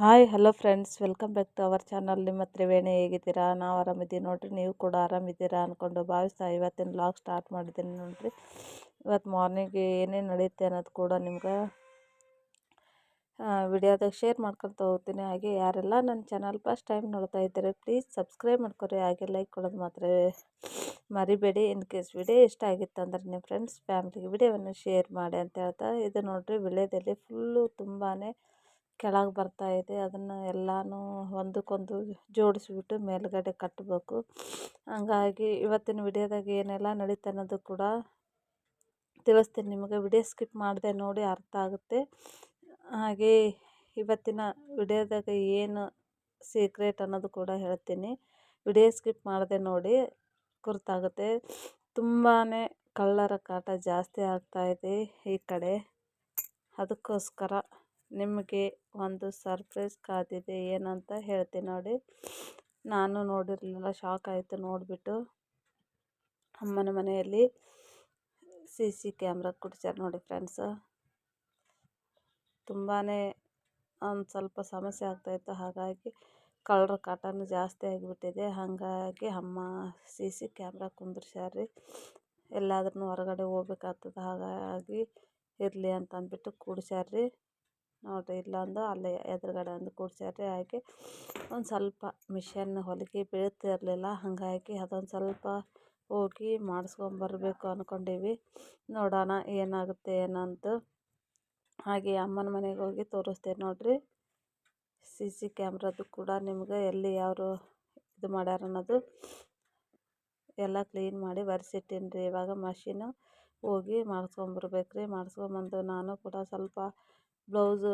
Hi, hello friends. Welcome back to our channel. ನಿಮ್ಮ ತ್ರಿವೇಣಿ ಹೇಗಿದ್ದೀರಾ? ನಾವು ಆರಾಮಿದ್ದೀವಿ ನೋಡಿರಿ. ನೀವು ಕೂಡ ಆರಾಮಿದ್ದೀರಾ ಅಂದ್ಕೊಂಡು ಭಾವಿಸ್ತಾ ಇವತ್ತಿನ ಬ್ಲಾಗ್ ಸ್ಟಾರ್ಟ್ ಮಾಡಿದ್ದೀನಿ ನೋಡಿರಿ. ಇವತ್ತು ಮಾರ್ನಿಂಗ್ ಏನೇನು ನಡೆಯುತ್ತೆ ಅನ್ನೋದು ಕೂಡ ನಿಮ್ಗೆ ವಿಡಿಯೋದಾಗ ಶೇರ್ ಮಾಡ್ಕೊತ ಹೋಗ್ತೀನಿ. ಹಾಗೆ ಯಾರೆಲ್ಲ ನನ್ನ ಚಾನಲ್ ಫಸ್ಟ್ ಟೈಮ್ ನೋಡ್ತಾ ಇದ್ದಾರೆ ಪ್ಲೀಸ್ ಸಬ್ಸ್ಕ್ರೈಬ್ ಮಾಡ್ಕೊರಿ. ಹಾಗೆ ಲೈಕ್ ಕೊಡೋದು ಮಾತ್ರ ಮರಿಬೇಡಿ. ಇನ್ ಕೇಸ್ ವಿಡಿಯೋ ಇಷ್ಟ ಆಗಿತ್ತು ಅಂದರೆ ನಿಮ್ಮ ಫ್ರೆಂಡ್ಸ್ ಫ್ಯಾಮ್ಲಿಗೆ ವಿಡಿಯೋವನ್ನು ಶೇರ್ ಮಾಡಿ ಅಂತ ಹೇಳ್ತಾ, ಇದು ನೋಡಿರಿ, ವಿಳ್ಯದಲ್ಲಿ ಫುಲ್ಲು ತುಂಬಾ ಕೆಳಗೆ ಇದೆ. ಅದನ್ನು ಎಲ್ಲನೂ ಒಂದಕ್ಕೊಂದು ಜೋಡಿಸ್ಬಿಟ್ಟು ಮೇಲುಗಡೆ ಕಟ್ಟಬೇಕು. ಹಂಗಾಗಿ ಇವತ್ತಿನ ವಿಡಿಯೋದಾಗ ಏನೆಲ್ಲ ನಡೀತು ಅನ್ನೋದು ಕೂಡ ತಿಳಿಸ್ತೀನಿ. ನಿಮಗೆ ವಿಡಿಯೋ ಸ್ಕಿಪ್ ಮಾಡದೆ ನೋಡಿ ಅರ್ಥ ಆಗುತ್ತೆ. ಹಾಗೆ ಇವತ್ತಿನ ವಿಡಿಯೋದಾಗ ಏನು ಸೀಕ್ರೆಟ್ ಅನ್ನೋದು ಕೂಡ ಹೇಳ್ತೀನಿ. ವಿಡಿಯೋ ಸ್ಕಿಪ್ ಮಾಡದೆ ನೋಡಿ ಗುರ್ತಾಗುತ್ತೆ. ತುಂಬಾ ಕಳ್ಳರ ಕಾಟ ಜಾಸ್ತಿ ಆಗ್ತಾಯಿದೆ ಈ ಕಡೆ. ಅದಕ್ಕೋಸ್ಕರ ನಿಮಗೆ ಒಂದು ಸರ್ಪ್ರೈಸ್ ಕಾದಿದೆ ಏನಂತ ಹೇಳ್ತೀನಿ ನೋಡಿ. ನಾನು ನೋಡಿರಲಿಲ್ಲ ಶಾಕ್ ಆಯಿತು ನೋಡಿಬಿಟ್ಟು. ಅಮ್ಮನ ಮನೆಯಲ್ಲಿ ಸಿ ಸಿ ಕ್ಯಾಮ್ರಾ ಕೊಡ್ಸ್ಯಾರ ನೋಡಿ ಫ್ರೆಂಡ್ಸ್ ತುಂಬಾ ಒಂದು ಸ್ವಲ್ಪ ಸಮಸ್ಯೆ ಆಗ್ತಾಯಿತ್ತು ಹಾಗಾಗಿ ಕಳ್ಳರ ಕಾಟನೂ ಜಾಸ್ತಿ ಆಗಿಬಿಟ್ಟಿದೆ. ಹಾಗಾಗಿ ಅಮ್ಮ ಸಿ ಸಿ ಕ್ಯಾಮ್ರಾ ಕುಂದ್ರಸ್ಯಾರ ಎಲ್ಲಾದ್ರೂ ಹೊರಗಡೆ ಹೋಗ್ಬೇಕಾಗ್ತದೆ, ಹಾಗಾಗಿ ಇರಲಿ ಅಂತ ಅಂದ್ಬಿಟ್ಟು ಕೂಡ್ಸ್ಯಾರ ನೋಡಿರಿ ಇಲ್ಲೊಂದು ಅಲ್ಲಿ ಎದುರುಗಡೆ ಒಂದು ಕೂಡ್ಸ್ಯಾರ ಹಾಗೆ ಒಂದು ಸ್ವಲ್ಪ ಮಿಷನ್ ಹೊಲಿಗೆ ಬೀಳ್ತಿರಲಿಲ್ಲ ಹಾಗಾಗಿ ಅದೊಂದು ಸ್ವಲ್ಪ ಹೋಗಿ ಮಾಡಿಸ್ಕೊಂಬರ್ಬೇಕು ಅಂದ್ಕೊಂಡೀವಿ ನೋಡೋಣ ಏನಾಗುತ್ತೆ ಏನಂತ ಹಾಗೆ ಅಮ್ಮನ ಮನೆಗೆ ಹೋಗಿ ತೋರಿಸ್ತೇನೆ ನೋಡಿರಿ. ಸಿ ಸಿ ಕ್ಯಾಮ್ರದ್ದು ಕೂಡ ನಿಮ್ಗೆ ಎಲ್ಲಿ ಯಾರು ಇದು ಮಾಡ್ಯಾರ ಅನ್ನೋದು ಎಲ್ಲ ಕ್ಲೀನ್ ಮಾಡಿ ಬರೆಸಿಟ್ಟೀನಿ ರೀ. ಇವಾಗ ಮಷೀನು ಹೋಗಿ ಮಾಡಿಸ್ಕೊಂಬರ್ಬೇಕು ರೀ ಮಾಡಿಸ್ಕೊಂಬಂದು ನಾನು ಕೂಡ ಸ್ವಲ್ಪ ಬ್ಲೌಸು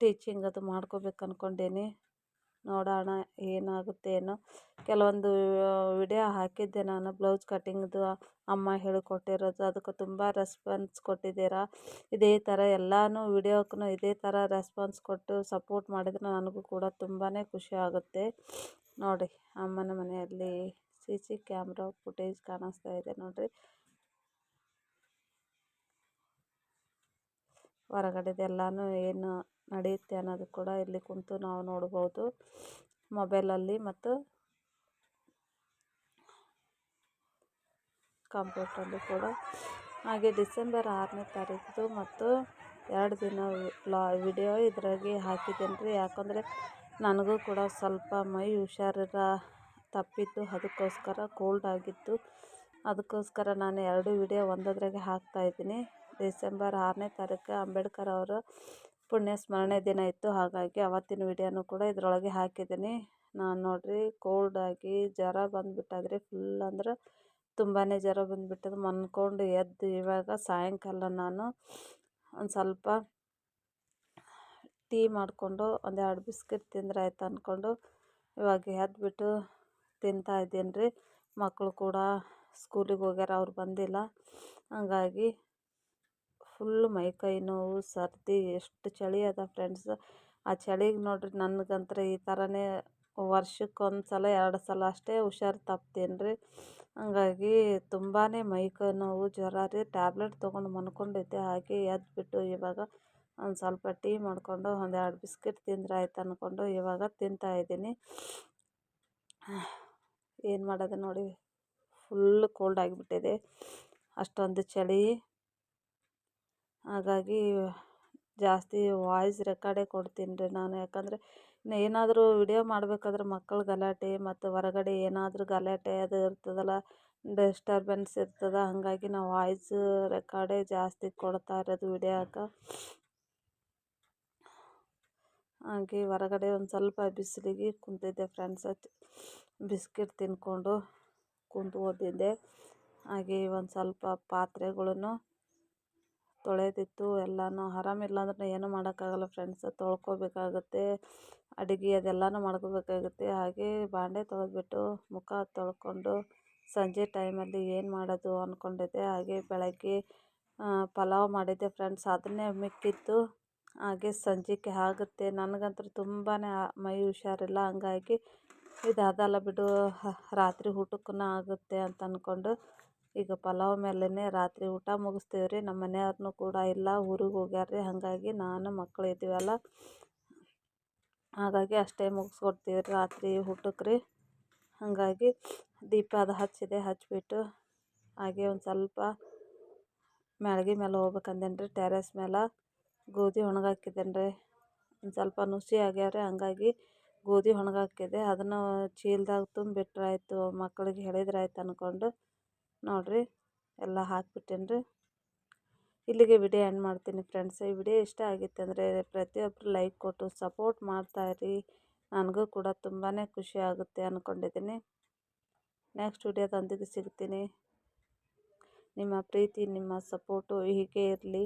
ಟೀಚಿಂಗ್ ಅದು ಮಾಡ್ಕೋಬೇಕು ಅಂದ್ಕೊಂಡೀನಿ ನೋಡೋಣ ಏನಾಗುತ್ತೆ ಏನೋ. ಕೆಲವೊಂದು ವಿಡಿಯೋ ಹಾಕಿದ್ದೆ ನಾನು ಬ್ಲೌಸ್ ಕಟ್ಟಿಂಗ್ದು. ಅಮ್ಮ ಹೇಳಿಕೊಟ್ಟಿರೋದು. ಅದಕ್ಕೆ ತುಂಬ ರೆಸ್ಪಾನ್ಸ್ ಕೊಟ್ಟಿದ್ದೀರಾ. ಇದೇ ಥರ ಎಲ್ಲನೂ ವಿಡಿಯೋಕ್ಕೂ ಇದೇ ಥರ ರೆಸ್ಪಾನ್ಸ್ ಕೊಟ್ಟು ಸಪೋರ್ಟ್ ಮಾಡಿದರೆ ನನಗೂ ಕೂಡ ತುಂಬಾ ಖುಷಿ ಆಗುತ್ತೆ. ನೋಡಿ, ಅಮ್ಮನ ಮನೆಯಲ್ಲಿ ಸಿ ಸಿ ಕ್ಯಾಮ್ರಾ ಫುಟೇಜ್ ಕಾಣಿಸ್ತಾ ಇದೆ ನೋಡಿರಿ. ಹೊರಗಡೆದೆಲ್ಲನೂ ಏನು ನಡೆಯುತ್ತೆ ಅನ್ನೋದು ಕೂಡ ಇಲ್ಲಿ ಕುಂತು ನಾವು ನೋಡ್ಬೋದು. ಮೊಬೈಲಲ್ಲಿ ಮತ್ತು ಕಂಪ್ಯೂಟ್ರಲ್ಲಿ ಕೂಡ. ಹಾಗೆ ಡಿಸೆಂಬರ್ ಆರನೇ ತಾರೀಕು ಮತ್ತು ಎರಡು ದಿನ ಲಾ ವಿಡಿಯೋ ಇದ್ರಾಗೆ ಹಾಕಿದ್ದೇನೆ ರೀ ಯಾಕಂದರೆ ನನಗೂ ಕೂಡ ಸ್ವಲ್ಪ ಮೈ ಹುಷಾರಿರ ತಪ್ಪಿತ್ತು ಅದಕ್ಕೋಸ್ಕರ ಕೋಲ್ಡ್ ಆಗಿತ್ತು ಅದಕ್ಕೋಸ್ಕರ ನಾನು ಎರಡು ವಿಡಿಯೋ ಒಂದದ್ರಾಗೆ ಹಾಕ್ತಾಯಿದ್ದೀನಿ ಡಿಸೆಂಬರ್ ಆರನೇ ತಾರೀಕು ಅಂಬೇಡ್ಕರ್ ಅವರ ಪುಣ್ಯ ಸ್ಮರಣೆ ದಿನ ಇತ್ತು. ಹಾಗಾಗಿ ಅವತ್ತಿನ ವಿಡಿಯೋನು ಕೂಡ ಇದರೊಳಗೆ ಹಾಕಿದ್ದೀನಿ. ನಾನು ನೋಡಿರಿ ಕೋಲ್ಡ್ ಆಗಿ ಜ್ವರ ಬಂದುಬಿಟ್ಟದ್ರಿ. ಫುಲ್ ಅಂದ್ರೆ ತುಂಬಾ ಜ್ವರ ಬಂದುಬಿಟ್ಟದು. ಮನ್ಕೊಂಡು ಎದ್ದು ಇವಾಗ ಸಾಯಂಕಾಲ ನಾನು ಒಂದು ಸ್ವಲ್ಪ ಟೀ ಮಾಡಿಕೊಂಡು ಒಂದೆರಡು ಬಿಸ್ಕೆಟ್ ತಿಂದ್ರೆ ಆಯ್ತು ಅಂದ್ಕೊಂಡು ಇವಾಗ ಎದ್ಬಿಟ್ಟು ತಿಂತಾ ಇದ್ದೀನಿ ರೀ ಮಕ್ಕಳು ಕೂಡ ಸ್ಕೂಲಿಗೆ ಹೋಗ್ಯಾರ, ಅವ್ರು ಬಂದಿಲ್ಲ. ಹಂಗಾಗಿ ಫುಲ್ ಮೈಕೈ ನೋವು, ಸರ್ದಿ, ಎಷ್ಟು ಚಳಿ ಅದ ಫ್ರೆಂಡ್ಸ್ ಆ ಚಳಿಗೆ ನೋಡಿರಿ ನನಗಂತೂ ಈ ಥರನೇ ವರ್ಷಕ್ಕೊಂದು ಸಲ ಎರಡು ಸಲ ಅಷ್ಟೇ ಹುಷಾರು ತಪ್ತೀನಿ ರೀ ಹಂಗಾಗಿ ತುಂಬಾ ಮೈಕೈ ನೋವು, ಜ್ವರ ರೀ ಟ್ಯಾಬ್ಲೆಟ್ ತೊಗೊಂಡು ಮಲ್ಕೊಂಡಿದ್ದೆ ಹಾಗೆ ಎದ್ದುಬಿಟ್ಟು ಇವಾಗ ಒಂದು ಸ್ವಲ್ಪ ಟೀ ಮಾಡಿಕೊಂಡು ಒಂದೆರಡು ಬಿಸ್ಕೆಟ್ ತಿಂದ್ರೆ ಆಯ್ತು ಅಂದ್ಕೊಂಡು ಇವಾಗ ತಿಂತಾಯಿದ್ದೀನಿ ಏನು ಮಾಡೋದು ನೋಡಿ ಫುಲ್ ಕೋಲ್ಡ್ ಆಗಿಬಿಟ್ಟಿದೆ. ಅಷ್ಟೊಂದು ಚಳಿ. ಹಾಗಾಗಿ ಜಾಸ್ತಿ ವಾಯ್ಸ್ ರೆಕಾರ್ಡೇ ಕೊಡ್ತೀನಿ ರೀ ನಾನು. ಯಾಕಂದರೆ ಇನ್ನು ಏನಾದರೂ ವಿಡಿಯೋ ಮಾಡಬೇಕಾದ್ರೆ ಮಕ್ಳು ಗಲಾಟೆ ಮತ್ತು ಹೊರಗಡೆ ಏನಾದರೂ ಗಲಾಟೆ ಅದು ಇರ್ತದಲ್ಲ ಡಿಸ್ಟರ್ಬೆನ್ಸ್ ಇರ್ತದೆ, ಹಾಗಾಗಿ ನಾವು ವಾಯ್ಸ್ ರೆಕಾರ್ಡೇ ಜಾಸ್ತಿ ಕೊಡ್ತಾ ಇರೋದು ವಿಡಿಯೋಕ್ಕೆ ಹಾಗೆ ಹೊರಗಡೆ ಒಂದು ಸ್ವಲ್ಪ ಬಿಸಿಲಿಗೆ ಕುಂತಿದ್ದೆ ಫ್ರೆಂಡ್ಸ್ ಬಿಸ್ಕಿಟ್ ತಿಂದ್ಕೊಂಡು ಕುಂತು ಓದಿದ್ದೆ ಹಾಗೆ ಒಂದು ಸ್ವಲ್ಪ ಪಾತ್ರೆಗಳನ್ನು ತೊಳೆದಿತ್ತು, ಎಲ್ಲನೂ ಆರಾಮಿಲ್ಲ ಅಂದ್ರೆ ಏನೂ ಮಾಡೋಕ್ಕಾಗಲ್ಲ ಫ್ರೆಂಡ್ಸ್ ತೊಳ್ಕೊಬೇಕಾಗುತ್ತೆ, ಅಡುಗೆ ಅದೆಲ್ಲನೂ ಮಾಡ್ಕೋಬೇಕಾಗುತ್ತೆ. ಹಾಗೆ ಬಾಂಡೆ ತೊಳೆದ್ಬಿಟ್ಟು ಮುಖ ತೊಳ್ಕೊಂಡು ಸಂಜೆ ಟೈಮಲ್ಲಿ ಏನು ಮಾಡೋದು ಅಂದ್ಕೊಂಡಿದ್ದೆ ಹಾಗೆ ಬೆಳಗ್ಗೆ ಪಲಾವ್ ಮಾಡಿದ್ದೆ ಫ್ರೆಂಡ್ಸ್ ಅದನ್ನೇ ಮಿಕ್ಕಿತ್ತು ಹಾಗೆ ಸಂಜೆಗೆ ಆಗುತ್ತೆ. ನನಗಂತೂ ತುಂಬಾ ಮೈ ಹುಷಾರಿಲ್ಲ, ಹಂಗಾಗಿ ಅದಲ್ಲ ಬಿಡು ರಾತ್ರಿ ಊಟಕ್ಕೂ ಆಗುತ್ತೆ ಅಂತ ಅಂದ್ಕೊಂಡು ಈಗ ಪಲಾವ್ ಮೇಲೇ ರಾತ್ರಿ ಊಟ ಮುಗಿಸ್ತೀವಿ ರೀ. ನಮ್ಮ ಮನೆಯವ್ರನ್ನೂ ಕೂಡ ಇಲ್ಲ, ಊರಿಗೆ ಹೋಗ್ಯಾರ ರೀ. ಹಾಗಾಗಿ ನಾನು ಮಕ್ಕಳು ಇದ್ದೀವಲ್ಲ, ಹಾಗಾಗಿ ಅಷ್ಟೇ ಮುಗಿಸ್ಕೊಡ್ತೀವಿ ರೀ ರಾತ್ರಿ ಊಟಕ್ಕೆ ರೀ. ಹಾಗಾಗಿ ದೀಪ ಅದು ಹಚ್ಚಿದೆ ಹಚ್ಚಿಬಿಟ್ಟು ಹಾಗೆ ಒಂದು ಸ್ವಲ್ಪ ಮ್ಯಾಳ್ಗೆ ಮೇಲೆ ಹೋಗ್ಬೇಕಂದೇನು ರೀ, ಟೆರೇಸ್ ಮೇಲೆ ಗೋಧಿ ಒಣಗಾಕಿದ್ದೇನೆ ರೀ. ಒಂದು ಸ್ವಲ್ಪ ನುಸಿ ಆಗ್ಯಾವ್ರಿ ಹಂಗಾಗಿ ಗೋಧಿ ಒಣಗಾಕಿದೆ ಅದನ್ನು ಚೀಲದಾಗ ತುಂಬಿಟ್ರೆ ಮಕ್ಕಳಿಗೆ ಮಕ್ಳಿಗೆ ಹೇಳಿದ್ರೆ ಆಯ್ತು ಅಂದ್ಕೊಂಡು ನೋಡಿರಿ, ಎಲ್ಲ ಹಾಕ್ಬಿಟ್ಟೇನಿ ರೀ ಇಲ್ಲಿಗೆ ವಿಡಿಯೋ ಎಂಡ್ ಮಾಡ್ತೀನಿ ಫ್ರೆಂಡ್ಸ್ ಈ ವಿಡಿಯೋ ಇಷ್ಟ ಆಗಿತ್ತು ಅಂದರೆ ಪ್ರತಿಯೊಬ್ಬರು ಲೈಕ್ ಕೊಟ್ಟು ಸಪೋರ್ಟ್ ಮಾಡ್ತಾಯಿರಿ ನನಗೂ ಕೂಡ ತುಂಬಾ ಖುಷಿ ಆಗುತ್ತೆ ಅಂದ್ಕೊಂಡಿದ್ದೀನಿ ನೆಕ್ಸ್ಟ್ ವಿಡಿಯೋದೊಂದಿಗೆ ಸಿಗ್ತೀನಿ. ನಿಮ್ಮ ಪ್ರೀತಿ, ನಿಮ್ಮ ಸಪೋರ್ಟು ಹೀಗೆ ಇರಲಿ.